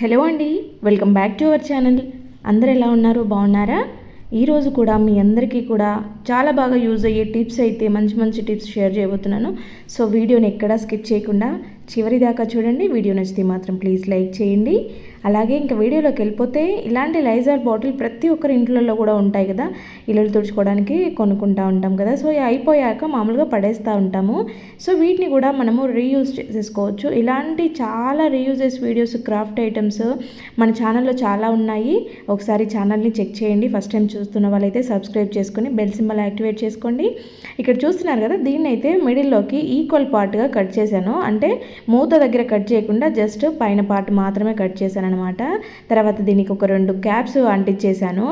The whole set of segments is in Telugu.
హలో అండి welcome back to our channel. అందరు ఎలా ఉన్నారు? బాగున్నారా? ఈరోజు కూడా మీ అందరికీ కూడా చాలా బాగా యూజ్ అయ్యే టిప్స్ అయితే మంచి మంచి టిప్స్ షేర్ చేయబోతున్నాను. సో వీడియోని ఎక్కడా స్కిప్ చేయకుండా చివరి దాకా చూడండి. వీడియో నచ్చితే మాత్రం ప్లీజ్ లైక్ చేయండి. అలాగే ఇంకా వీడియోలోకి వెళ్ళిపోతే ఇలాంటి లైజార్ బాటిల్ ప్రతి ఒక్కరి ఇంట్లలో కూడా ఉంటాయి కదా. ఇల్లు తుడుచుకోవడానికి కొనుక్కుంటూ ఉంటాం కదా. సో అయిపోయాక మామూలుగా పడేస్తూ ఉంటాము. సో వీటిని కూడా మనము రీయూజ్ చేసేసుకోవచ్చు ఇలాంటి చాలా రీయూజెస్ వీడియోస్ క్రాఫ్ట్ ఐటమ్స్ మన ఛానల్లో చాలా ఉన్నాయి. ఒకసారి ఛానల్ని చెక్ చేయండి. ఫస్ట్ టైం చూస్తున్న వాళ్ళైతే సబ్స్క్రైబ్ చేసుకొని బెల్ సింబల్ యాక్టివేట్ చేసుకోండి. ఇక్కడ చూస్తున్నారు కదా దీన్ని అయితే మిడిల్లోకి ఈక్వల్ పార్ట్గా కట్ చేశాను. అంటే మూత దగ్గర కట్ చేయకుండా జస్ట్ పైన పార్ట్ మాత్రమే కట్ చేశాను అనమాట తర్వాత దీనికి ఒక రెండు క్యాప్స్ అంటించేసాను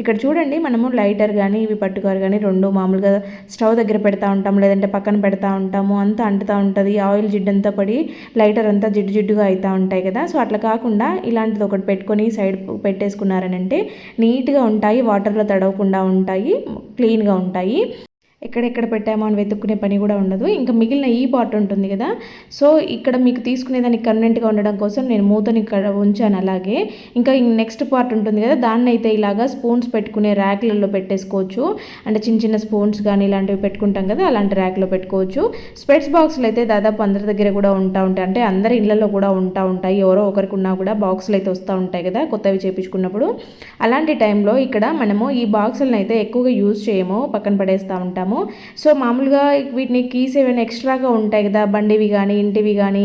ఇక్కడ చూడండి మనము లైటర్ కానీ ఇవి పట్టుకోరు కానీ రెండు మామూలుగా స్టవ్ దగ్గర పెడతా ఉంటాము లేదంటే పక్కన పెడతా ఉంటాము అంతా అంటుతూ ఉంటుంది. ఆయిల్ జిడ్డంతా పడి లైటర్ అంతా జిడ్డు జిడ్డుగా అవుతూ ఉంటాయి కదా. సో అట్లా కాకుండా ఇలాంటిది ఒకటి పెట్టుకొని సైడ్ పెట్టేసుకున్నారని అంటే నీట్గా ఉంటాయి వాటర్లో తడవకుండా ఉంటాయి క్లీన్గా ఉంటాయి. ఎక్కడెక్కడ పెట్టామో అని వెతుక్కునే పని కూడా ఉండదు. ఇంకా మిగిలిన ఈ పార్ట్ ఉంటుంది కదా. సో ఇక్కడ మీకు తీసుకునేదానికి కన్వెంట్గా ఉండడం కోసం నేను మూతని ఇక్కడ ఉంచాను అలాగే. ఇంకా నెక్స్ట్ పార్ట్ ఉంటుంది కదా. దాన్ని అయితే ఇలాగా స్పూన్స్ పెట్టుకునే ర్యాక్లలో పెట్టేసుకోవచ్చు. అంటే చిన్న చిన్న స్పూన్స్ కానీ ఇలాంటివి పెట్టుకుంటాం కదా అలాంటి ర్యాక్లో పెట్టుకోవచ్చు. స్పెట్స్ బాక్స్లు అయితే దాదాపు అందరి దగ్గర కూడా ఉంటా ఉంటాయి. అంటే అందరి ఇళ్ళలో కూడా ఉంటా ఉంటాయి. ఎవరో ఒకరికి ఉన్నా కూడా బాక్సులు అయితే వస్తూ ఉంటాయి కదా కొత్తవి చేపించుకున్నప్పుడు. అలాంటి టైంలో ఇక్కడ మనము ఈ బాక్సులను అయితే ఎక్కువగా యూజ్ చేయము. పక్కన పడేస్తూ ఉంటాము. సో మామూలుగా వీటిని కీస్ ఏమైనా ఎక్స్ట్రాగా ఉంటాయి కదా బండివి కానీ ఇంటివి కానీ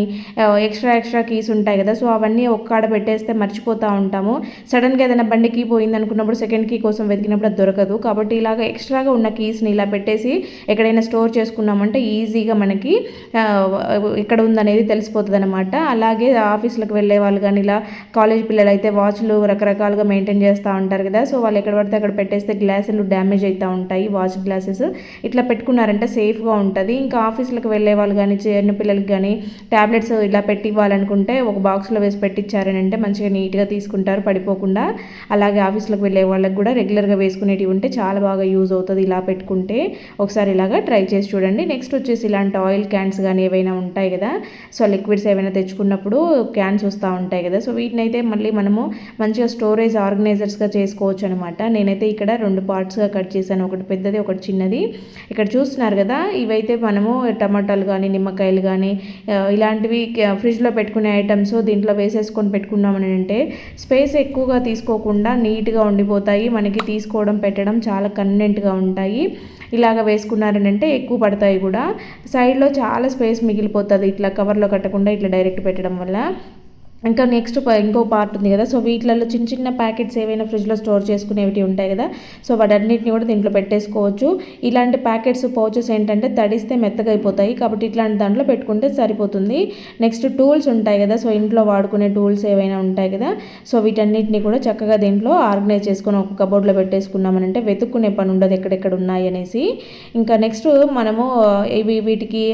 ఎక్స్ట్రా ఎక్స్ట్రా కీస్ ఉంటాయి కదా సో అవన్నీ ఒక్కడ పెట్టేస్తే మర్చిపోతూ ఉంటాము. సడన్గా ఏదైనా బండి కీ పోయింది అనుకున్నప్పుడు సెకండ్ కీ కోసం వెతికినప్పుడు అది దొరకదు. కాబట్టి ఇలాగ ఎక్స్ట్రాగా ఉన్న కీస్ని ఇలా పెట్టేసి ఎక్కడైనా స్టోర్ చేసుకున్నామంటే ఈజీగా మనకి ఇక్కడ ఉందనేది తెలిసిపోతుంది అనమాట అలాగే ఆఫీసులకు వెళ్ళే వాళ్ళు కానీ ఇలా కాలేజ్ పిల్లలు అయితే వాచ్లు రకరకాలుగా మెయింటైన్ చేస్తూ ఉంటారు కదా సో వాళ్ళు ఎక్కడ పడితే అక్కడ పెట్టేస్తే గ్లాసులు డ్యామేజ్ అవుతూ ఉంటాయి వాచ్ గ్లాసెస్. ఇట్లా పెట్టుకున్నారంటే సేఫ్గా ఉంటుంది. ఇంకా ఆఫీసులకు వెళ్ళే వాళ్ళు కానీ చిన్న పిల్లలకి కానీ ట్యాబ్లెట్స్ ఇలా పెట్టి ఇవ్వాలనుకుంటే ఒక బాక్స్లో వేసి పెట్టించారనంటే మంచిగా నీట్గా తీసుకుంటారు పడిపోకుండా. అలాగే ఆఫీసులకు వెళ్ళే వాళ్ళకి కూడా రెగ్యులర్గా వేసుకునేటివి ఉంటే చాలా బాగా యూజ్ అవుతుంది ఇలా పెట్టుకుంటే. ఒకసారి ఇలాగా ట్రై చేసి చూడండి. నెక్స్ట్ వచ్చేసి ఇలాంటి ఆయిల్ క్యాన్స్ కానీ ఏవైనా ఉంటాయి కదా. సో లిక్విడ్స్ ఏవైనా తెచ్చుకున్నప్పుడు క్యాన్స్ వస్తూ ఉంటాయి కదా. సో వీటిని అయితే మళ్ళీ మనము మంచిగా స్టోరేజ్ ఆర్గనైజర్స్గా చేసుకోవచ్చు అనమాట నేనైతే ఇక్కడ రెండు పార్ట్స్గా కట్ చేశాను. ఒకటి పెద్దది ఒకటి చిన్నది. ఇక్కడ చూస్తున్నారు కదా ఇవైతే మనము టమాటాలు కానీ నిమ్మకాయలు కానీ ఇలాంటివి ఫ్రిడ్జ్లో పెట్టుకునే ఐటమ్స్ దీంట్లో వేసేసుకొని పెట్టుకున్నామని అంటే స్పేస్ ఎక్కువగా తీసుకోకుండా నీట్గా ఉండిపోతాయి. మనకి తీసుకోవడం పెట్టడం చాలా కన్వీనెంట్గా ఉంటాయి. ఇలాగ వేసుకున్నారని అంటే ఎక్కువ పడతాయి కూడా. సైడ్లో చాలా స్పేస్ మిగిలిపోతుంది. ఇట్లా కవర్లో కట్టకుండా ఇట్లా డైరెక్ట్ పెట్టడం వల్ల ఇంకా నెక్స్ట్ ఇంకో పార్ట్ ఉంది కదా. సో వీటిలలో చిన్న చిన్న ప్యాకెట్స్ ఏవైనా ఫ్రిడ్జ్లో స్టోర్ చేసుకునేవి ఉంటాయి కదా. సో వాటన్నిటిని కూడా దీంట్లో పెట్టేసుకోవచ్చు. ఇలాంటి ప్యాకెట్స్ పౌచెస్ ఏంటంటే తడిస్తే మెత్తగా అయిపోతాయి. కాబట్టి ఇట్లాంటి దాంట్లో పెట్టుకుంటే సరిపోతుంది. నెక్స్ట్ టూల్స్ ఉంటాయి కదా. సో ఇంట్లో వాడుకునే టూల్స్ ఏవైనా ఉంటాయి కదా. సో వీటన్నిటిని కూడా చక్కగా దీంట్లో ఆర్గనైజ్ చేసుకొని ఒక కబోర్డ్లో పెట్టేసుకున్నామనంటే వెతుక్కునే పని ఉండదు ఎక్కడెక్కడ ఉన్నాయి అనేసి. ఇంకా నెక్స్ట్ మనము ఇవి వీటికి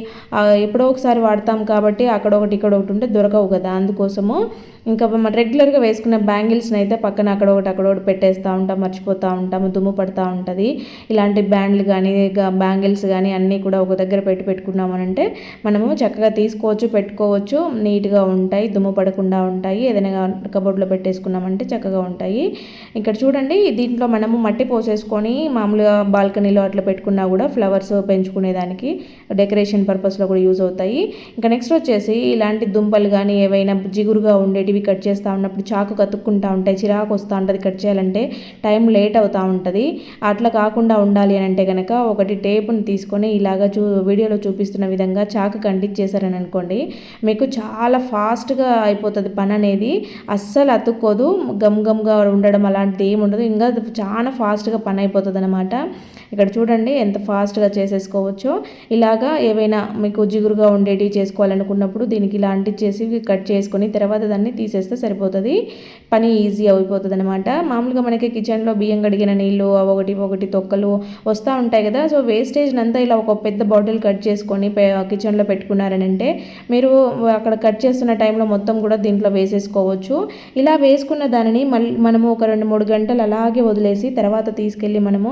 ఎప్పుడో ఒకసారి వాడతాం కాబట్టి అక్కడ ఒకటి ఇక్కడ ఒకటి ఉంటే దొరకవు కదా. అందుకోసము bom? ఇంకా మనం రెగ్యులర్గా వేసుకున్న బ్యాంగిల్స్ని అయితే పక్కన అక్కడ ఒకటి అక్కడ ఒకటి పెట్టేస్తూ ఉంటాం మర్చిపోతూ ఉంటాము దుమ్ము పడుతూ ఉంటుంది. ఇలాంటి బ్యాండ్లు కానీ బ్యాంగిల్స్ కానీ అన్నీ కూడా ఒక దగ్గర పెట్టి పెట్టుకున్నామనంటే మనము చక్కగా తీసుకోవచ్చు పెట్టుకోవచ్చు నీట్గా ఉంటాయి దుమ్ము పడకుండా ఉంటాయి. ఏదైనా కబోర్డ్లో పెట్టేసుకున్నామంటే చక్కగా ఉంటాయి. ఇక్కడ చూడండి దీంట్లో మనము మట్టి పోసేసుకొని మామూలుగా బాల్కనీలో అట్లా పెట్టుకున్నా కూడా ఫ్లవర్స్ పెంచుకునేదానికి డెకరేషన్ పర్పస్లో కూడా యూజ్ అవుతాయి. ఇంకా నెక్స్ట్ వచ్చేసి ఇలాంటి దుంపలు కానీ ఏవైనా జిగురుగా ఇవి కట్ చేస్తూ ఉన్నప్పుడు చాకు కతుక్కుంటూ ఉంటాయి చిరాకు వస్తూ ఉంటుంది కట్ చేయాలంటే టైం లేట్ అవుతూ ఉంటుంది. అట్లా కాకుండా ఉండాలి అని అంటే కనుక ఒకటి టేపుని తీసుకొని ఇలాగ చూ వీడియోలో చూపిస్తున్న విధంగా చాకు కంటించేశారని అనుకోండి మీకు చాలా ఫాస్ట్గా అయిపోతుంది పని అనేది. అస్సలు అతుక్కోదు గమ్ గమ్గా ఉండడం అలాంటిది ఏమి ఉండదు. ఇంకా చాలా ఫాస్ట్గా పని అయిపోతుంది అనమాట ఇక్కడ చూడండి ఎంత ఫాస్ట్గా చేసేసుకోవచ్చో. ఇలాగా ఏవైనా మీకు జిగురుగా ఉండేటివి చేసుకోవాలనుకున్నప్పుడు దీనికి ఇలాంటివి చేసి కట్ చేసుకొని తర్వాత దాన్ని తీసేస్తే సరిపోతుంది. పని ఈజీ అయిపోతుంది అనమాట మామూలుగా మనకి కిచెన్లో బియ్యం కడిగిన నీళ్ళు ఒకటి ఒకటి తొక్కలు వస్తూ ఉంటాయి కదా. సో వేస్టేజ్ అంతా ఇలా ఒక పెద్ద బాటిల్ కట్ చేసుకొని కిచెన్లో పెట్టుకున్నారని అంటే మీరు అక్కడ కట్ చేస్తున్న టైంలో మొత్తం కూడా దీంట్లో వేసేసుకోవచ్చు. ఇలా వేసుకున్న దానిని మళ్ళీ మనము ఒక రెండు మూడు గంటలు అలాగే వదిలేసి తర్వాత తీసుకెళ్ళి మనము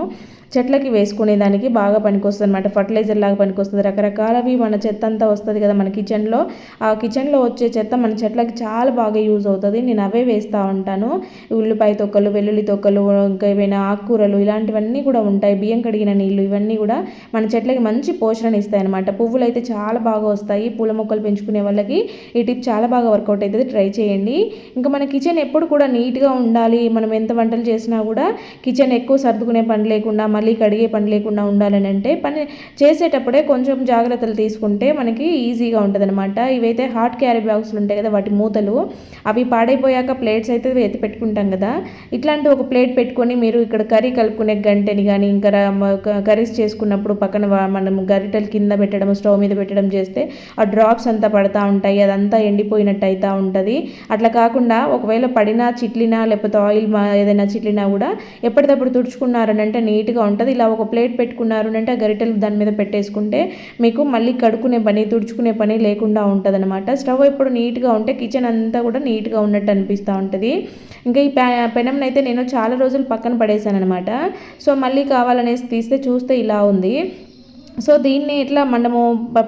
చెట్లకి వేసుకునే దానికి బాగా పనికొస్తుంది అనమాట ఫర్టిలైజర్ లాగా పనికొస్తుంది. రకరకాలవి మన చెత్త అంతా వస్తుంది కదా మన కిచెన్లో. ఆ కిచెన్లో వచ్చే చెత్త మన చెట్లకి చాలా బాగా యూజ్ అవుతుంది. నేను అవే వేస్తూ ఉంటాను. ఉల్లిపాయ తొక్కలు వెల్లుల్లి తొక్కలు ఇంకా ఏవైనా ఆకుకూరలు ఇలాంటివన్నీ కూడా ఉంటాయి. బియ్యం కడిగిన నీళ్ళు ఇవన్నీ కూడా మన చెట్లకి మంచి పోషణ ఇస్తాయి అనమాట పువ్వులు అయితే చాలా బాగా వస్తాయి. పూల మొక్కలు పెంచుకునే వాళ్ళకి ఈ టిప్ చాలా బాగా వర్కౌట్ అవుతుంది ట్రై చేయండి. ఇంకా మన కిచెన్ ఎప్పుడు కూడా నీట్గా ఉండాలి. మనం ఎంత వంటలు చేసినా కూడా కిచెన్ ఎక్కువ సర్దుకునే పని లేకుండా మళ్ళీ కడిగే పని లేకుండా ఉండాలని అంటే పని చేసేటప్పుడే కొంచెం జాగ్రత్తలు తీసుకుంటే మనకి ఈజీగా ఉంటుంది అనమాట ఇవైతే హాట్ క్యారీ బాక్స్లు ఉంటాయి కదా వాటి మూతలు అవి పాడైపోయాక ప్లేట్స్ అయితే ఎత్తి పెట్టుకుంటాం కదా. ఇట్లాంటి ఒక ప్లేట్ పెట్టుకొని మీరు ఇక్కడ కర్రీ కలుపుకునే గంటని కానీ ఇంకా కర్రీస్ చేసుకున్నప్పుడు పక్కన మనం గరిటెలు కింద పెట్టడం స్టవ్ మీద పెట్టడం చేస్తే ఆ డ్రాప్స్ అంతా పడతా ఉంటాయి. అదంతా ఎండిపోయినట్టు అవుతూ ఉంటుంది. అట్లా కాకుండా ఒకవేళ పడినా చిట్లినా లేకపోతే ఆయిల్ ఏదైనా చిట్లినా కూడా ఎప్పటికప్పుడు తుడుచుకున్నారనంటే నీట్గా ఉంటుంది ఇలా ఒక ప్లేట్ పెట్టుకున్నారు అంటే ఆ గరిటెలు దాని మీద పెట్టేసుకుంటే మీకు మళ్ళీ కడుక్కునే పని తుడుచుకునే పని లేకుండా ఉంటుంది అనమాట స్టవ్ ఎప్పుడు నీట్గా ఉంటే కిచెన్ అంతా కూడా నీట్గా ఉన్నట్టు అనిపిస్తూ ఉంటుంది. ఇంకా ఈ పెనంని అయితే నేను చాలా రోజులు పక్కన పడేశాను అనమాట సో మళ్ళీ కావాలనేసి తీస్తే చూస్తే ఇలా ఉంది. సో దీన్ని ఎట్లా మనము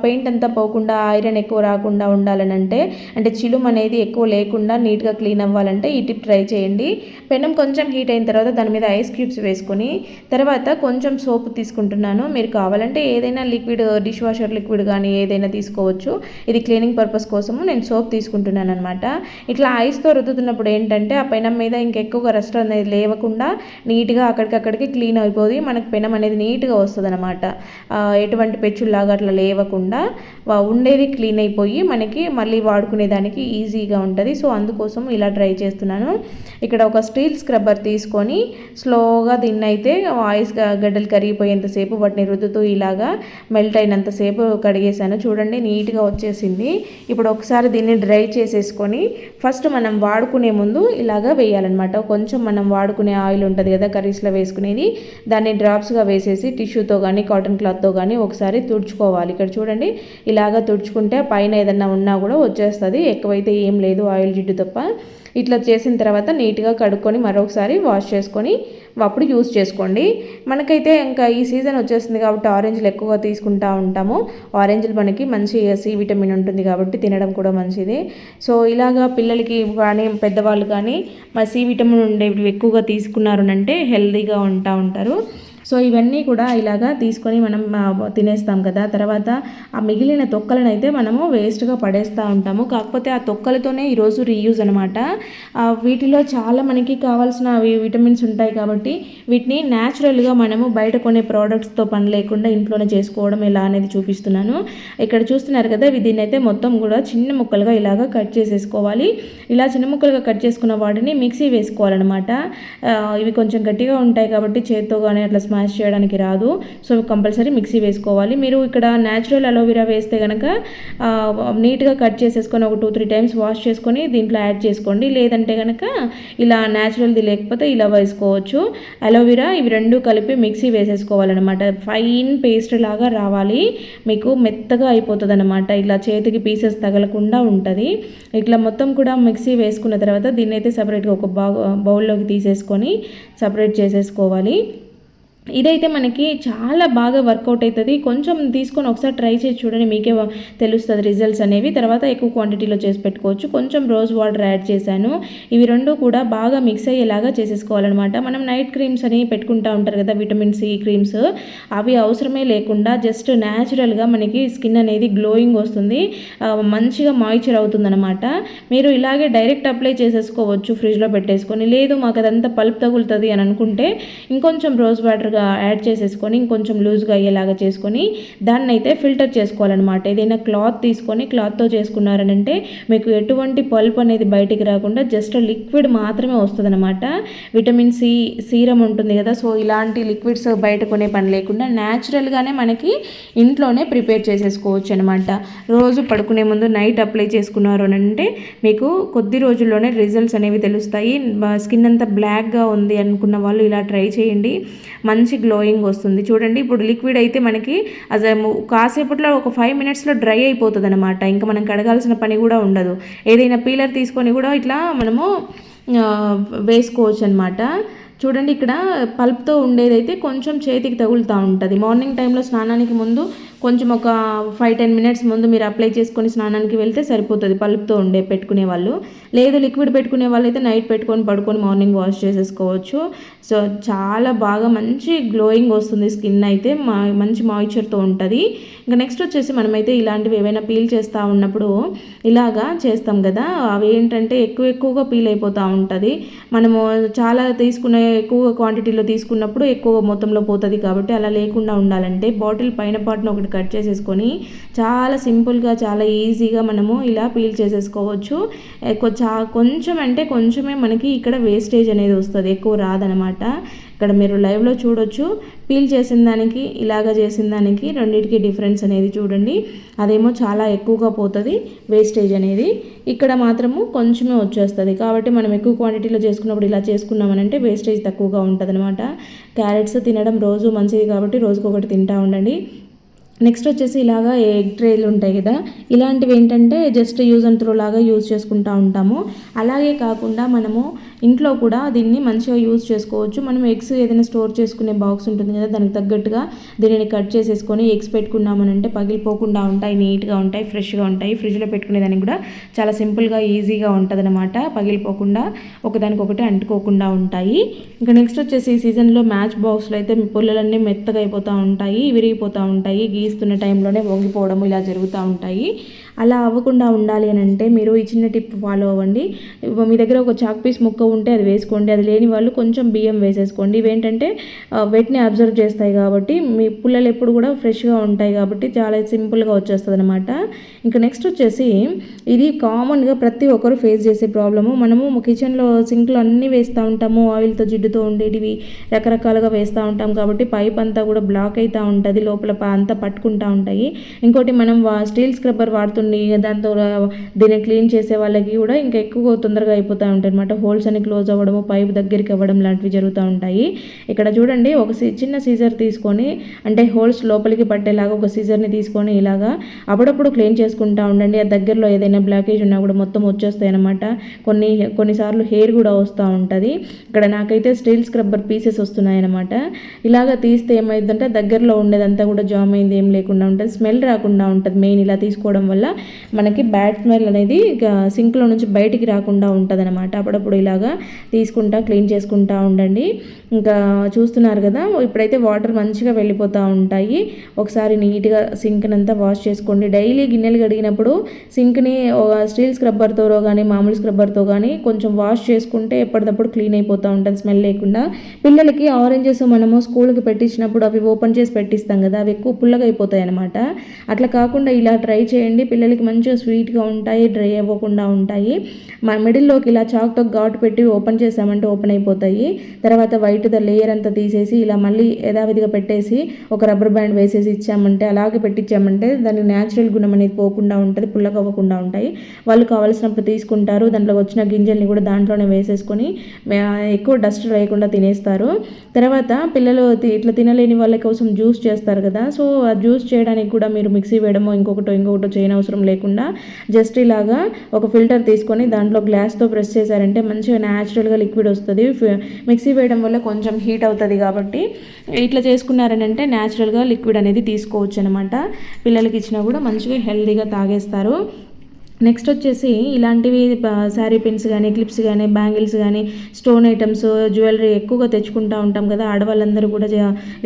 పెయింట్ అంతా పోకుండా ఐరన్ ఎక్కువ రాకుండా ఉండాలని అంటే అంటే చిలుమ్ అనేది ఎక్కువ లేకుండా నీట్గా క్లీన్ అవ్వాలంటే ఈ టిప్ ట్రై చేయండి. పెనం కొంచెం హీట్ అయిన తర్వాత దాని మీద ఐస్ క్యూబ్స్ వేసుకొని తర్వాత కొంచెం సోప్ తీసుకుంటున్నాను. మీరు కావాలంటే ఏదైనా లిక్విడ్ డిష్ వాషర్ లిక్విడ్ కానీ ఏదైనా తీసుకోవచ్చు. ఇది క్లీనింగ్ పర్పస్ కోసము నేను సోప్ తీసుకుంటున్నాను అనమాట ఇట్లా ఐస్తో రుద్దుతున్నప్పుడు ఏంటంటే ఆ పెనం మీద ఇంకెక్కువగా రెస్ట్ అనేది లేవకుండా నీట్గా అక్కడికక్కడికి క్లీన్ అయిపోయి మనకు పెనం అనేది నీట్గా వస్తుంది అనమాట ఎటువంటి పెచ్చుల్లాగా అట్లా లేవకుండా ఉండేది క్లీన్ అయిపోయి మనకి మళ్ళీ వాడుకునే దానికి ఈజీగా ఉంటుంది. సో అందుకోసం ఇలా ట్రై చేస్తున్నాను. ఇక్కడ ఒక స్టీల్ స్క్రబ్బర్ తీసుకొని స్లోగా దీన్ని అయితే గడ్డలు కరిగిపోయేంతసేపు వాటిని రుద్దుతూ ఇలాగా మెల్ట్ అయినంతసేపు కడిగేసాను చూడండి నీట్గా వచ్చేసింది. ఇప్పుడు ఒకసారి దీన్ని డ్రై చేసేసుకొని ఫస్ట్ మనం వాడుకునే ముందు ఇలాగా వేయాలన్నమాట. కొంచెం మనం వాడుకునే ఆయిల్ ఉంటుంది కదా కర్రీస్లో వేసుకునేది. దాన్ని డ్రాప్స్గా వేసేసి టిష్యూతో కానీ కాటన్ క్లాత్తో కానీ కానీ ఒకసారి తుడుచుకోవాలి. ఇక్కడ చూడండి ఇలాగ తుడుచుకుంటే పైన ఏదన్నా ఉన్నా కూడా వచ్చేస్తుంది. ఎక్కువైతే ఏం లేదు ఆయిల్ జిడ్డు తప్ప. ఇట్లా చేసిన తర్వాత నీట్గా కడుక్కొని మరొకసారి వాష్ చేసుకొని అప్పుడు యూస్ చేసుకోండి. మనకైతే ఇంకా ఈ సీజన్ వచ్చేస్తుంది కాబట్టి ఆరెంజ్లు ఎక్కువగా తీసుకుంటూ ఉంటాము. ఆరెంజ్లు మనకి మంచి సి విటమిన్ ఉంటుంది కాబట్టి తినడం కూడా మంచిది. సో ఇలాగా పిల్లలకి కానీ పెద్దవాళ్ళు కానీ మా సి విటమిన్ ఉండేవి ఎక్కువగా తీసుకున్నారు అంటే హెల్తీగా ఉంటా ఉంటారు. సో ఇవన్నీ కూడా ఇలాగా తీసుకొని మనం తినేస్తాం కదా. తర్వాత ఆ మిగిలిన తొక్కలను అయితే మనము వేస్ట్గా పడేస్తూ ఉంటాము. కాకపోతే ఆ తొక్కలతోనే ఈరోజు రీయూజ్ అనమాట వీటిలో చాలా మనకి కావాల్సిన విటమిన్స్ ఉంటాయి కాబట్టి వీటిని న్యాచురల్గా మనము బయట కొనే ప్రోడక్ట్స్తో పని లేకుండా ఇంట్లోనే చేసుకోవడం ఎలా అనేది చూపిస్తున్నాను. ఇక్కడ చూస్తున్నారు కదా దీన్ని అయితే మొత్తం కూడా చిన్న ముక్కలుగా ఇలాగా కట్ చేసేసుకోవాలి. ఇలా చిన్న ముక్కలుగా కట్ చేసుకున్న వాటిని మిక్సీ వేసుకోవాలన్నమాట. ఇవి కొంచెం గట్టిగా ఉంటాయి కాబట్టి చేత్తో కానీ అట్లా స్మాష్ చేయడానికి రాదు. సో కంపల్సరీ మిక్సీ వేసుకోవాలి. మీరు ఇక్కడ న్యాచురల్ అలోవెరా వేస్తే కనుక నీట్గా కట్ చేసేసుకొని ఒక టూ త్రీ టైమ్స్ వాష్ చేసుకొని దీంట్లో యాడ్ చేసుకోండి. లేదంటే కనుక ఇలా న్యాచురల్ది లేకపోతే ఇలా వేసుకోవచ్చు. అలోవెరా ఇవి రెండు కలిపి మిక్సీ వేసేసుకోవాలన్నమాట. ఫైన్ పేస్ట్ లాగా రావాలి. మీకు మెత్తగా అయిపోతుంది అనమాట ఇలా చేతికి పీసెస్ తగలకుండా ఉంటుంది. ఇట్లా మొత్తం కూడా మిక్సీ వేసుకున్న తర్వాత దీన్ని అయితే సపరేట్గా ఒక బౌల్లోకి తీసేసుకొని సపరేట్ చేసేసుకోవాలి. ఇదైతే మనకి చాలా బాగా వర్కౌట్ అవుతుంది కొంచెం తీసుకొని ఒకసారి ట్రై చేసి చూడండి మీకే తెలుస్తుంది రిజల్ట్స్ అనేవి. తర్వాత ఎక్కువ క్వాంటిటీలో చేసి పెట్టుకోవచ్చు. కొంచెం రోజ్ వాటర్ యాడ్ చేశాను. ఇవి రెండు కూడా బాగా మిక్స్ అయ్యేలాగా చేసేసుకోవాలన్నమాట. మనం నైట్ క్రీమ్స్ అని పెట్టుకుంటా ఉంటారు కదా విటమిన్ సి క్రీమ్స్ అవి అవసరమే లేకుండా జస్ట్ న్యాచురల్గా మనకి స్కిన్ అనేది గ్లోయింగ్ వస్తుంది. మంచిగా మాయిశ్చర్ అవుతుందన్నమాట. మీరు ఇలాగే డైరెక్ట్ అప్లై చేసేసుకోవచ్చు ఫ్రిడ్జ్లో పెట్టేసుకొని. లేదు మాకు అదంతా పల్ప్ తగులుతుంది అని అనుకుంటే ఇంకొంచెం రోజ్ వాటర్ యాడ్ చేసేసుకొని ఇంకొంచెం లూజ్గా అయ్యేలాగా చేసుకొని దాన్ని అయితే ఫిల్టర్ చేసుకోవాలన్నమాట. ఏదైనా క్లాత్ తీసుకొని క్లాత్తో చేసుకున్నారనంటే మీకు ఎటువంటి పల్ప్ అనేది బయటికి రాకుండా జస్ట్ లిక్విడ్ మాత్రమే వస్తుంది అనమాట విటమిన్ సి సీరం ఉంటుంది కదా సో ఇలాంటి లిక్విడ్స్ బయట కొనే పని లేకుండా న్యాచురల్గానే మనకి ఇంట్లోనే ప్రిపేర్ చేసేసుకోవచ్చు అనమాట రోజు పడుకునే ముందు నైట్ అప్లై చేసుకున్నారు అని అంటే మీకు కొద్ది రోజుల్లోనే రిజల్ట్స్ అనేవి తెలుస్తాయి. స్కిన్ అంతా బ్లాక్గా ఉంది అనుకున్న వాళ్ళు ఇలా ట్రై చేయండి. మంచి మంచి గ్లోయింగ్ వస్తుంది. చూడండి ఇప్పుడు లిక్విడ్ అయితే మనకి అది కాసేపట్లో ఒక ఫైవ్ మినిట్స్లో డ్రై అయిపోతుంది అనమాట ఇంకా మనం కడగాల్సిన పని కూడా ఉండదు. ఏదైనా పీలర్ తీసుకొని కూడా ఇట్లా మనము వేసుకోవచ్చు అనమాట చూడండి ఇక్కడ పల్ప్తో ఉండేదైతే కొంచెం చేతికి తగులుతూ ఉంటుంది. మార్నింగ్ టైంలో స్నానానికి ముందు కొంచెం ఒక ఫైవ్ టెన్ మినిట్స్ ముందు మీరు అప్లై చేసుకొని స్నానానికి వెళ్తే సరిపోతుంది. పలుపుతో ఉండే పెట్టుకునే వాళ్ళు. లేదు లిక్విడ్ పెట్టుకునే వాళ్ళు అయితే నైట్ పెట్టుకొని పడుకొని మార్నింగ్ వాష్ చేసేసుకోవచ్చు. సో చాలా బాగా మంచి గ్లోయింగ్ వస్తుంది స్కిన్ అయితే. మా మంచి మాయిశ్చర్తో ఉంటుంది. ఇంకా నెక్స్ట్ వచ్చేసి మనమైతే ఇలాంటివి ఏవైనా పీల్ చేస్తూ ఉన్నప్పుడు ఇలాగా చేస్తాం కదా. అవి ఏంటంటే ఎక్కువ ఎక్కువగా పీల్ అయిపోతూ ఉంటుంది. మనము చాలా తీసుకునే ఎక్కువ క్వాంటిటీలో తీసుకున్నప్పుడు ఎక్కువ మొత్తంలో పోతుంది కాబట్టి అలా లేకుండా ఉండాలంటే బాటిల్ పైన పాటున ఒకటి కట్ చేసేసుకొని చాలా సింపుల్గా చాలా ఈజీగా మనము ఇలా పీల్ చేసేసుకోవచ్చు. చా కొంచెం అంటే కొంచెమే మనకి ఇక్కడ వేస్టేజ్ అనేది వస్తుంది ఎక్కువ రాదనమాట. ఇక్కడ మీరు లైవ్లో చూడొచ్చు. పీల్ చేసిన దానికి ఇలాగ చేసిన దానికి రెండింటికి డిఫరెన్స్ అనేది చూడండి. అదేమో చాలా ఎక్కువగా పోతుంది వేస్టేజ్ అనేది. ఇక్కడ మాత్రము కొంచెమే వచ్చేస్తుంది. కాబట్టి మనం ఎక్కువ క్వాంటిటీలో చేసుకున్నప్పుడు ఇలా చేసుకున్నామనంటే వేస్టేజ్ తక్కువగా ఉంటుంది అనమాట క్యారెట్స్ తినడం రోజు మంచిది కాబట్టి రోజుకొకటి తింటూ ఉండండి. నెక్స్ట్ వచ్చేసి ఇలాగా ఎగ్ ట్రేలు ఉంటాయి కదా. ఇలాంటివి ఏంటంటే జస్ట్ యూజ్ అండ్ త్రో లాగా యూజ్ చేసుకుంటూ ఉంటాము. అలాగే కాకుండా మనము ఇంట్లో కూడా దీన్ని మంచిగా యూజ్ చేసుకోవచ్చు. మనం ఎగ్స్ ఏదైనా స్టోర్ చేసుకునే బాక్స్ ఉంటుంది కదా దానికి తగ్గట్టుగా దీనిని కట్ చేసేసుకొని ఎగ్స్ పెట్టుకున్నామనంటే పగిలిపోకుండా ఉంటాయి నీట్గా ఉంటాయి ఫ్రెష్గా ఉంటాయి. ఫ్రిడ్జ్లో పెట్టుకునే దానికి కూడా చాలా సింపుల్గా ఈజీగా ఉంటుంది అనమాట పగిలిపోకుండా ఒకదానికొకటి అంటుకోకుండా ఉంటాయి. ఇంకా నెక్స్ట్ వచ్చేసి ఈ సీజన్లో మ్యాచ్ బాక్స్లో అయితే పుల్లలన్నీ మెత్తగా అయిపోతూ ఉంటాయి విరిగిపోతూ ఉంటాయి. గీస్తున్న టైంలోనే వంగిపోవడం ఇలా జరుగుతూ ఉంటాయి. అలా అవ్వకుండా ఉండాలి అని అంటే మీరు ఈ చిన్న టిప్ ఫాలో అవ్వండి. మీ దగ్గర ఒక చాక్ పీస్ ముక్క ఉంటే అది వేసుకోండి. అది లేని వాళ్ళు కొంచెం బియ్యం వేసేసుకోండి. ఇవేంటంటే వెట్ని అబ్జర్వ్ చేస్తాయి కాబట్టి మీ పుల్లలు ఎప్పుడు కూడా ఫ్రెష్గా ఉంటాయి కాబట్టి చాలా సింపుల్గా వచ్చేస్తుంది అనమాట ఇంకా నెక్స్ట్ వచ్చేసి ఇది కామన్గా ప్రతి ఒక్కరు ఫేస్ చేసే ప్రాబ్లము. మనము కిచెన్లో సింక్లో అన్నీ వేస్తూ ఉంటాము. ఆయిల్తో జిడ్డుతో ఉండేటివి రకరకాలుగా వేస్తూ ఉంటాం కాబట్టి పైప్ అంతా కూడా బ్లాక్ అవుతూ ఉంటుంది. లోపల అంతా పట్టుకుంటూ ఉంటాయి. ఇంకోటి మనం స్టీల్ స్క్రబ్బర్ వాడుతుంటే కొన్ని దాంతో దీన్ని క్లీన్ చేసే వాళ్ళకి కూడా ఇంకా ఎక్కువ తొందరగా అయిపోతూ ఉంటాయి అనమాట హోల్స్ అని క్లోజ్ అవ్వడము పైప్ దగ్గరికి అవ్వడం లాంటివి జరుగుతూ ఉంటాయి. ఇక్కడ చూడండి ఒక చిన్న సీజర్ తీసుకొని అంటే హోల్స్ లోపలికి పట్టేలాగా ఒక సీజర్ని తీసుకొని ఇలాగా అప్పుడప్పుడు క్లీన్ చేసుకుంటూ ఉండండి. ఆ దగ్గరలో ఏదైనా బ్లాకేజ్ ఉన్నా కూడా మొత్తం వచ్చేస్తాయి అనమాట కొన్ని కొన్నిసార్లు హెయిర్ కూడా వస్తూ ఉంటుంది. ఇక్కడ నాకైతే స్టీల్ స్క్రబ్బర్ పీసెస్ వస్తున్నాయి అనమాట ఇలాగ తీస్తే ఏమైందంటే దగ్గరలో ఉండేదంతా కూడా జామ్ అయింది ఏం లేకుండా ఉంటుంది. స్మెల్ రాకుండా ఉంటుంది మెయిన్ ఇలా తీసుకోవడం వల్ల. మనకి బ్యాడ్ స్మెల్ అనేది సింక్లో నుంచి బయటికి రాకుండా ఉంటుంది అనమాట అప్పుడప్పుడు ఇలాగా తీసుకుంటా క్లీన్ చేసుకుంటా ఉండండి. ఇంకా చూస్తున్నారు కదా ఇప్పుడైతే వాటర్ మంచిగా వెళ్ళిపోతూ ఉంటాయి. ఒకసారి నీట్గా సింక్నంతా వాష్ చేసుకోండి. డైలీ గిన్నెలు కడిగినప్పుడు సింక్ని స్టీల్ స్క్రబ్బర్తో కానీ మామూలు స్క్రబ్బర్తో కానీ కొంచెం వాష్ చేసుకుంటే ఎప్పటికప్పుడు క్లీన్ అయిపోతూ ఉంటుంది స్మెల్ లేకుండా. పిల్లలకి ఆరెంజెస్ మనము స్కూల్కి పెట్టించినప్పుడు అవి ఓపెన్ చేసి పెట్టిస్తాం కదా అవి ఎక్కువ పుల్లగా అయిపోతాయి అనమాట అట్లా కాకుండా ఇలా ట్రై చేయండి. పిల్లలకి మంచిగా స్వీట్గా ఉంటాయి డ్రై అవ్వకుండా ఉంటాయి. మన మిడిల్లోకి ఇలా చాక్తో ఘాటు పెట్టి ఓపెన్ చేసామంటే ఓపెన్ అయిపోతాయి. తర్వాత వైట్ ద లేయర్ అంతా తీసేసి ఇలా మళ్ళీ యథావిధిగా పెట్టేసి ఒక రబ్బర్ బ్యాండ్ వేసేసి ఇచ్చామంటే అలాగే పెట్టించామంటే దాని న్యాచురల్ గుణం అనేది పోకుండా ఉంటుంది పుల్లకవ్వకుండా ఉంటాయి. వాళ్ళు కావాల్సినప్పుడు తీసుకుంటారు దాంట్లో వచ్చిన గింజల్ని కూడా దాంట్లోనే వేసేసుకొని ఎక్కువ డస్ట్ రాయకుండా తినేస్తారు. తర్వాత పిల్లలు ఇట్లా తినలేని వాళ్ళ కోసం జ్యూస్ చేస్తారు కదా సో ఆ జ్యూస్ చేయడానికి కూడా మీరు మిక్సీ వేయడమో ఇంకొకటో ఇంకొకటో చేయనవసరం అవసరం లేకుండా జస్ట్ ఇలాగా ఒక ఫిల్టర్ తీసుకొని దాంట్లో గ్లాస్తో ప్రెస్ చేశారంటే మంచిగా న్యాచురల్గా లిక్విడ్ వస్తుంది. మిక్సీ వేయడం వల్ల కొంచెం హీట్ అవుతుంది కాబట్టి ఇట్లా చేసుకున్నారని అంటే న్యాచురల్గా లిక్విడ్ అనేది తీసుకోవచ్చు అనమాట పిల్లలకి ఇచ్చినా కూడా మంచిగా హెల్తీగా తాగేస్తారు. నెక్స్ట్ వచ్చేసి ఇలాంటివి శారీ పిన్స్ కానీ క్లిప్స్ కానీ బ్యాంగిల్స్ కానీ స్టోన్ ఐటమ్స్ జ్యువెలరీ ఎక్కువగా తెచ్చుకుంటూ ఉంటాం కదా. ఆడవాళ్ళందరూ కూడా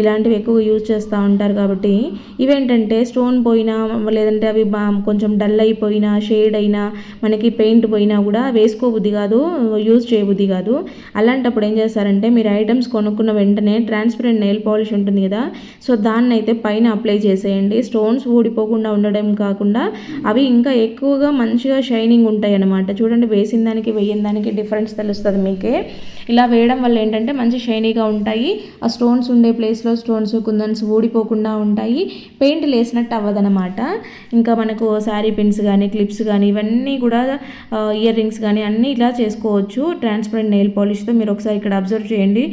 ఇలాంటివి ఎక్కువగా యూజ్ చేస్తూ ఉంటారు కాబట్టి. ఇవేంటంటే స్టోన్ పోయినా లేదంటే అవి బా కొంచెం డల్ అయిపోయినా షేడ్ అయినా మనకి పెయింట్ పోయినా కూడా వేసుకోబుద్ది కాదు యూజ్ చేయబుద్ది కాదు. అలాంటప్పుడు ఏం చేస్తారంటే మీరు ఐటమ్స్ కొనుక్కున్న వెంటనే ట్రాన్స్పరెంట్ నెయిల్ పాలిష్ ఉంటుంది కదా. సో దాన్ని అయితే పైన అప్లై చేసేయండి. స్టోన్స్ ఊడిపోకుండా ఉండడం కాకుండా అవి ఇంకా ఎక్కువగా మంచిగా షైనింగ్ ఉంటాయి అన్నమాట. చూడండి వేసిన దానికి వేయని దానికి డిఫరెన్స్ తెలుస్తుంది మీకే. ఇలా వేయడం వల్ల ఏంటంటే మంచి షైనీగా ఉంటాయి. ఆ స్టోన్స్ ఉండే ప్లేస్లో స్టోన్స్ కుందన్స్ ఊడిపోకుండా ఉంటాయి. పెయింట్ లేసినట్టు అవ్వదనమాట ఇంకా మనకు శారీ పిన్స్ కానీ క్లిప్స్ కానీ ఇవన్నీ కూడా ఇయర్ రింగ్స్ కానీ అన్నీ ఇలా చేసుకోవచ్చు. ట్రాన్స్పరెంట్ నెయిల్ పాలిష్తో మీరు ఒకసారి ఇక్కడ అబ్జర్వ్ చేయండి.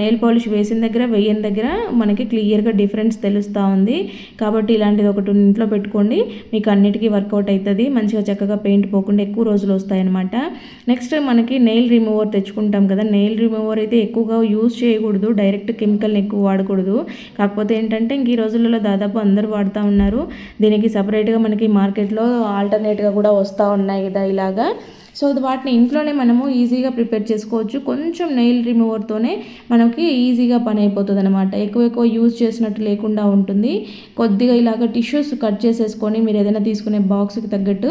నెయిల్ పాలిష్ వేసిన దగ్గర వేయని దగ్గర మనకి క్లియర్గా డిఫరెన్స్ తెలుస్తూ ఉంది. కాబట్టి ఇలాంటిది ఒకటి ఇంట్లో పెట్టుకోండి. మీకు అన్నిటికీ వర్కౌట్ అవుతుంది. మంచిగా మంచిగా చక్కగా పెయింట్ పోకుండా ఎక్కువ రోజులు వస్తాయన్నమాట. నెక్స్ట్ మనకి నెయిల్ రిమూవర్ తెచ్చుకుంటాం కదా నెయిల్ రిమూవర్ అయితే ఎక్కువగా యూజ్ చేయకూడదు డైరెక్ట్ కెమికల్ని ఎక్కువ వాడకూడదు. కాకపోతే ఏంటంటే ఇంక ఈ రోజులలో దాదాపు అందరూ వాడుతూ ఉన్నారు. దీనికి సపరేట్గా మనకి మార్కెట్లో ఆల్టర్నేట్గా కూడా వస్తూ ఉన్నాయి కదా ఇలాగా. సో వాటిని ఇంట్లోనే మనము ఈజీగా ప్రిపేర్ చేసుకోవచ్చు. కొంచెం నెయిల్ రిమూవర్తోనే మనకి ఈజీగా పని అయిపోతుంది అనమాట ఎక్కువ ఎక్కువ యూజ్ చేసినట్టు లేకుండా ఉంటుంది. కొద్దిగా ఇలాగ టిష్యూస్ కట్ చేసేసుకొని మీరు ఏదైనా తీసుకునే బాక్స్కి తగ్గట్టు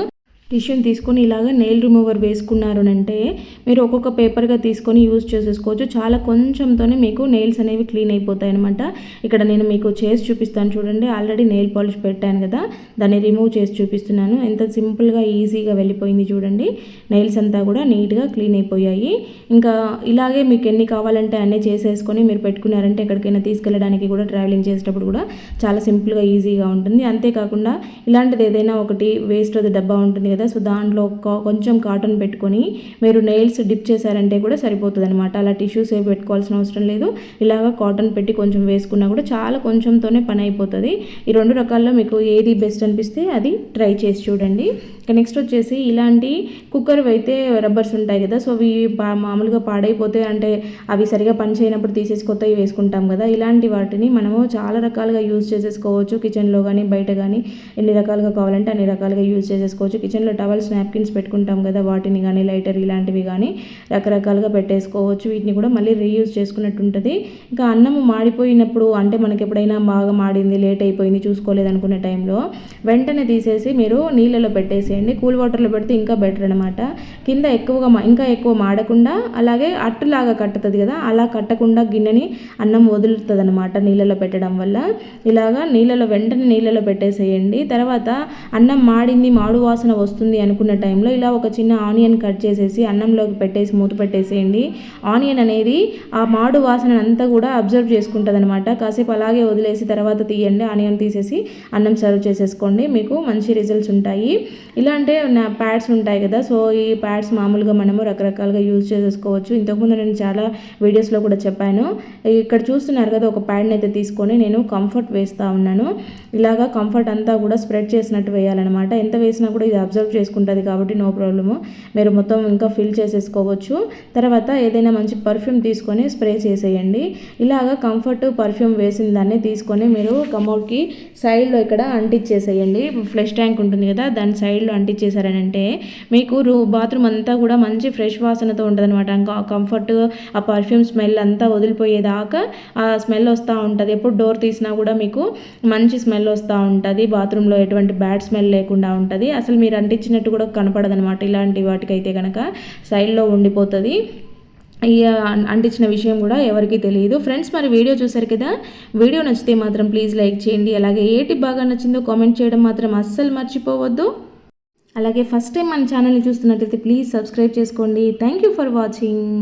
టిష్యూని తీసుకొని ఇలాగ నెయిల్ రిమూవర్ వేసుకున్నారు అంటే మీరు ఒక్కొక్క పేపర్గా తీసుకొని యూజ్ చేసేసుకోవచ్చు. చాలా కొంచెంతోనే మీకు నెయిల్స్ అనేవి క్లీన్ అయిపోతాయి అనమాట ఇక్కడ నేను మీకు చేసి చూపిస్తాను చూడండి. ఆల్రెడీ నెయిల్ పాలిష్ పెట్టాను కదా. దాన్ని రిమూవ్ చేసి చూపిస్తున్నాను. ఎంత సింపుల్గా ఈజీగా వెళ్ళిపోయింది చూడండి. నెయిల్స్ అంతా కూడా నీట్గా క్లీన్ అయిపోయాయి. ఇంకా ఇలాగే మీకు ఎన్ని కావాలంటే అన్నీ చేసేసుకొని మీరు పెట్టుకున్నారంటే ఎక్కడికైనా తీసుకెళ్ళడానికి కూడా ట్రావెలింగ్ చేసేటప్పుడు కూడా చాలా సింపుల్గా ఈజీగా ఉంటుంది. అంతేకాకుండా ఇలాంటిది ఏదైనా ఒకటి వేస్ట్ అది డబ్బా ఉంటుంది కదా? సో దాంట్లో కొంచెం కాటన్ పెట్టుకొని మీరు నెయిల్స్ డిప్ చేశారంటే కూడా సరిపోతుంది అనమాట అలా టిష్యూస్ ఏవి పెట్టుకోవాల్సిన అవసరం లేదు. ఇలాగ కాటన్ పెట్టి కొంచెం వేసుకున్నా కూడా చాలా కొంచెంతోనే పని అయిపోతుంది. ఈ రెండు రకాల్లో మీకు ఏది బెస్ట్ అనిపిస్తే అది ట్రై చేసి చూడండి. ఇక నెక్స్ట్ వచ్చేసి ఇలాంటి కుక్కర్ అయితే రబ్బర్స్ ఉంటాయి కదా? సో అవి మామూలుగా పాడైపోతే అంటే అవి సరిగా పని చేయనప్పుడు తీసేసి కొత్తవి వేసుకుంటాం కదా? ఇలాంటి వాటిని మనము చాలా రకాలుగా యూజ్ చేసేసుకోవచ్చు. కిచెన్లో కానీ బయట కానీ ఎన్ని రకాలుగా కావాలంటే అన్ని రకాలుగా యూజ్ చేసేసుకోవచ్చు. కిచెన్లో టవల్స్ నాప్కిన్స్ పెట్టుకుంటాం కదా వాటిని కానీ లైటర్ ఇలాంటివి కానీ రకరకాలుగా పెట్టేసుకోవచ్చు. వీటిని కూడా మళ్ళీ రీయూజ్ చేసుకున్నట్టు ఉంటుంది ఇంకా అన్నం మాడిపోయినప్పుడు అంటే మనకి ఎప్పుడైనా బాగా మాడింది లేట్ అయిపోయింది చూసుకోలేదు అనుకునే టైంలో వెంటనే తీసేసి మీరు నీళ్ళలో పెట్టేసేయండి. కూల్ వాటర్లో పెడితే ఇంకా బెటర్ అనమాట కింద ఎక్కువగా ఇంకా ఎక్కువ మాడకుండా అలాగే అట్టులాగా కట్టుతుంది కదా అలా కట్టకుండా గిన్నెని అన్నం వదులుతుంది అనమాట నీళ్ళలో పెట్టడం వల్ల. ఇలాగా నీళ్ళలో వెంటనే నీళ్ళలో పెట్టేసేయండి. తర్వాత అన్నం మాడింది మాడు వాసన వస్తుంది వస్తుంది అనుకున్న టైంలో ఇలా ఒక చిన్న ఆనియన్ కట్ చేసేసి అన్నంలోకి పెట్టేసి మూత పెట్టేసేయండి. ఆనియన్ అనేది ఆ మాడు వాసన అంతా కూడా అబ్జర్వ్ చేసుకుంటుంది అనమాట కాసేపు అలాగే వదిలేసి తర్వాత తీయండి. ఆనియన్ తీసేసి అన్నం సర్వ్ చేసేసుకోండి. మీకు మంచి రిజల్ట్స్ ఉంటాయి. ఇలా అంటే ప్యాడ్స్ ఉంటాయి కదా సో ఈ ప్యాడ్స్ మామూలుగా మనము రకరకాలుగా యూజ్ చేసేసుకోవచ్చు ఇంతకుముందు నేను చాలా వీడియోస్లో కూడా చెప్పాను. ఇక్కడ చూస్తున్నారు కదా ఒక ప్యాడ్ని అయితే తీసుకొని నేను కంఫర్ట్ వేస్తూ ఉన్నాను. ఇలాగా కంఫర్ట్ అంతా కూడా స్ప్రెడ్ చేసినట్టు వేయాలన్నమాట. ఎంత వేసినా కూడా ఇది అబ్జర్వ్ చేసుకుంటుంది కాబట్టి నో ప్రాబ్లము. మీరు మొత్తం ఇంకా ఫిల్ చేసేసుకోవచ్చు. తర్వాత ఏదైనా మంచి పర్ఫ్యూమ్ తీసుకొని స్ప్రే చేసేయండి. ఇలాగ కంఫర్ట్ పర్ఫ్యూమ్ వేసిన దాన్ని తీసుకొని మీరు కమౌట్కి సైడ్లో ఇక్కడ అంటించేసేయండి ఫ్లెష్ ట్యాంక్ ఉంటుంది కదా దాని సైడ్లో అంటించేసారనంటే మీకు రూ బాత్రూమ్ అంతా కూడా మంచి ఫ్రెష్ వాసనతో ఉంటుందన్నమాట. ఇంకా కంఫర్ట్ ఆ పర్ఫ్యూమ్ స్మెల్ అంతా వదిలిపోయేదాకా ఆ స్మెల్ వస్తూ ఉంటుంది. ఎప్పుడు డోర్ తీసినా కూడా మీకు మంచి స్మెల్ వస్తూ ఉంటుంది. బాత్రూంలో ఎటువంటి బ్యాడ్ స్మెల్ లేకుండా ఉంటుంది. అసలు మీరు అంటి ఇచ్చినట్టు కూడా కనపడదనమాట ఇలాంటి వాటికైతే కనుక సైడ్లో ఉండిపోతుంది. ఈ అంటించిన విషయం కూడా ఎవరికి తెలియదు. ఫ్రెండ్స్ మరి వీడియో చూసారు కదా? వీడియో నచ్చితే మాత్రం ప్లీజ్ లైక్ చేయండి. అలాగే ఏటి బాగా నచ్చిందో కామెంట్ చేయడం మాత్రం అస్సలు మర్చిపోవద్దు. అలాగే ఫస్ట్ టైం మన ఛానల్ని చూస్తున్నట్లయితే ప్లీజ్ సబ్స్క్రైబ్ చేసుకోండి. Thank you for watching.